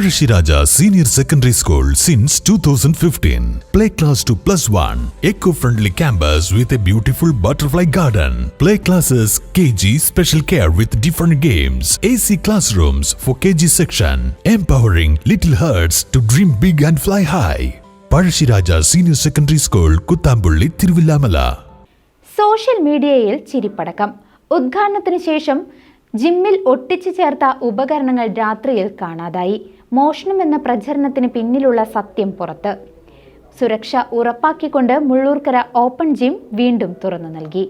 Pazhassi senior secondary school since two thousand fifteen play class to plus one eco friendly campus with a beautiful butterfly garden play classes K G special care with different games A C class rooms for K G section empowering little hearts to dream big and fly high Pazhassiraja senior secondary school Kuthampully Thiruvilwamala social മീഡിയയിൽ ചിരിപ്പടക്കം. ഉദ്ഘാടനത്തിന് ശേഷം ജിമ്മിൽ ഒട്ടിച്ചു ചേർത്ത ഉപകരണങ്ങൾ രാത്രിയിൽ കാണാതായി. മോഷണമെന്ന പ്രചരണത്തിന് പിന്നിലുള്ള സത്യം പുറത്ത്. സുരക്ഷ ഉറപ്പാക്കിക്കൊണ്ട് മുള്ളൂർക്കര ഓപ്പൺ ജിം വീണ്ടും തുറന്നു നൽകി.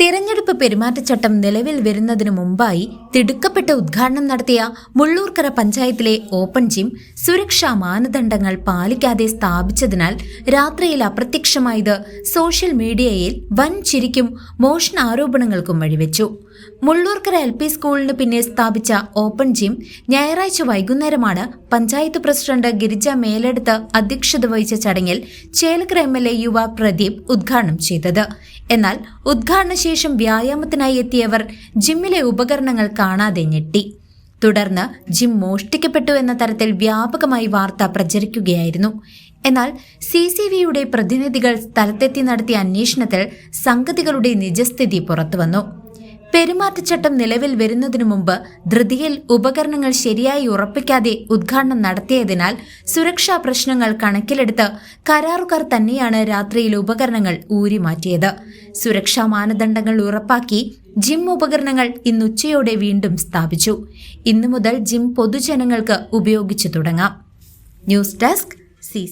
തിരഞ്ഞെടുപ്പ് പെരുമാറ്റച്ചട്ടം നിലവിൽ വരുന്നതിനു മുമ്പായി തിടുക്കപ്പെട്ട ഉദ്ഘാടനം നടത്തിയ മുള്ളൂർക്കര പഞ്ചായത്തിലെ ഓപ്പൺ ജിം സുരക്ഷാ മാനദണ്ഡങ്ങൾ പാലിക്കാതെ സ്ഥാപിച്ചതിനാൽ രാത്രിയിൽ അപ്രത്യക്ഷമായത് സോഷ്യൽ മീഡിയയിൽ വൻ ചിരിക്കും മോഷണ ആരോപണങ്ങൾക്കും വഴിവെച്ചു. മുള്ളൂർക്കര എൽ പി സ്കൂളിന് പിന്നെ സ്ഥാപിച്ച ഓപ്പൺ ജിം ഞായറാഴ്ച വൈകുന്നേരമാണ് പഞ്ചായത്ത് പ്രസിഡന്റ് ഗിരിജ മേലെടുത്ത് അധ്യക്ഷത വഹിച്ച ചടങ്ങിൽ ചേലക്കര എം എൽ എ യുവ പ്രദീപ് ഉദ്ഘാടനം ചെയ്തത്. എന്നാൽ ഉദ്ഘാടന ശേഷം വ്യായാമത്തിനായി എത്തിയവർ ജിമ്മിലെ ഉപകരണങ്ങൾ കാണാതെ ഞെട്ടി. തുടർന്ന് ജിം മോഷ്ടിക്കപ്പെട്ടു എന്ന തരത്തിൽ വ്യാപകമായി വാർത്ത പ്രചരിക്കുകയായിരുന്നു. എന്നാൽ സി സി വിയുടെ പ്രതിനിധികൾ സ്ഥലത്തെത്തി നടത്തിയ അന്വേഷണത്തിൽ സംഗതികളുടെ നിജസ്ഥിതി പുറത്തുവന്നു. പെരുമാറ്റച്ചട്ടം നിലവിൽ വരുന്നതിനു മുമ്പ് ധൃതിയിൽ ഉപകരണങ്ങൾ ശരിയായി ഉറപ്പിക്കാതെ ഉദ്ഘാടനം നടത്തിയതിനാൽ സുരക്ഷാ പ്രശ്നങ്ങൾ കണക്കിലെടുത്ത് കരാറുകാർ തന്നെയാണ് രാത്രിയിൽ ഉപകരണങ്ങൾ ഊരിമാറ്റിയത്. സുരക്ഷാ മാനദണ്ഡങ്ങൾ ഉറപ്പാക്കി ജിം ഉപകരണങ്ങൾ ഇന്ന് ഉച്ചയോടെ വീണ്ടും സ്ഥാപിച്ചു. ഇന്നു മുതൽ ജിം പൊതുജനങ്ങൾക്ക് ഉപയോഗിച്ചു തുടങ്ങാം. News desk C